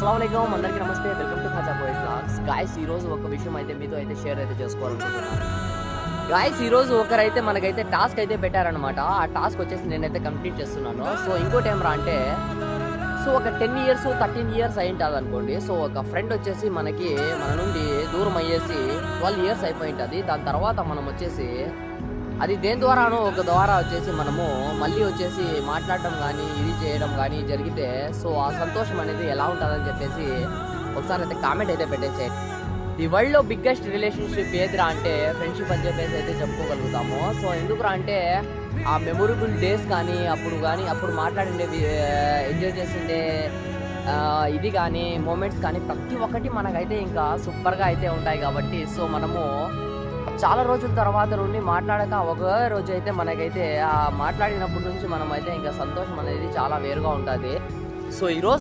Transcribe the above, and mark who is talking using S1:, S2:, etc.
S1: అస్సలం అందరికీ నమస్తే. Welcome to Khaja poet vlogs guys ఈ రోజు ఒక విషయం అయితే మీతో అయితే షేర్ అయితే చేసుకోవాలనుకుంటున్నాను. గాయస్ ఈ రోజు ఒకరైతే మనకైతే టాస్క్ అయితే పెట్టారనమాట ఆ టాస్క్ వచ్చేసి నేనైతే కంప్లీట్ చేస్తున్నాను. సో ఇంకోటి ఏమరా అంటే సో ఒక టెన్ ఇయర్స్ థర్టీన్ ఇయర్స్ అయి ఉంటుంది అనుకోండి సో ఒక ఫ్రెండ్ వచ్చేసి మనకి మన నుండి దూరం అయ్యేసి ట్వెల్వ్ ఇయర్స్ అయిపోయి ఉంటుంది దాని తర్వాత మనం వచ్చేసి అది దేని ద్వారానో ఒక ద్వారా వచ్చేసి మనము మళ్ళీ వచ్చేసి మాట్లాడడం కానీ ఇది చేయడం కానీ జరిగితే సో ఆ సంతోషం అనేది ఎలా ఉంటుందని చెప్పేసి ఒకసారి అయితే కామెంట్ అయితే పెట్టేసే ది వరల్డ్లో బిగ్గెస్ట్ రిలేషన్షిప్ ఏదిరా అంటే ఫ్రెండ్షిప్ అని చెప్పేసి అయితే చెప్పుకోగలుగుతాము. సో ఎందుకురా అంటే ఆ మెమొరబుల్ డేస్ కానీ అప్పుడు కానీ అప్పుడు మాట్లాడిండే ఎంజాయ్ చేసిండే ఇది కానీ మూమెంట్స్ కానీ ప్రతి ఒక్కటి మనకైతే ఇంకా సూపర్గా అయితే ఉంటాయి కాబట్టి సో మనము చాలా రోజుల తర్వాత నుండి మాట్లాడక ఒకే రోజు అయితే మనకైతే ఆ మాట్లాడినప్పటి నుంచి మనం అయితే ఇంకా సంతోషం అనేది చాలా వేరుగా ఉంటుంది. సో ఈరోజు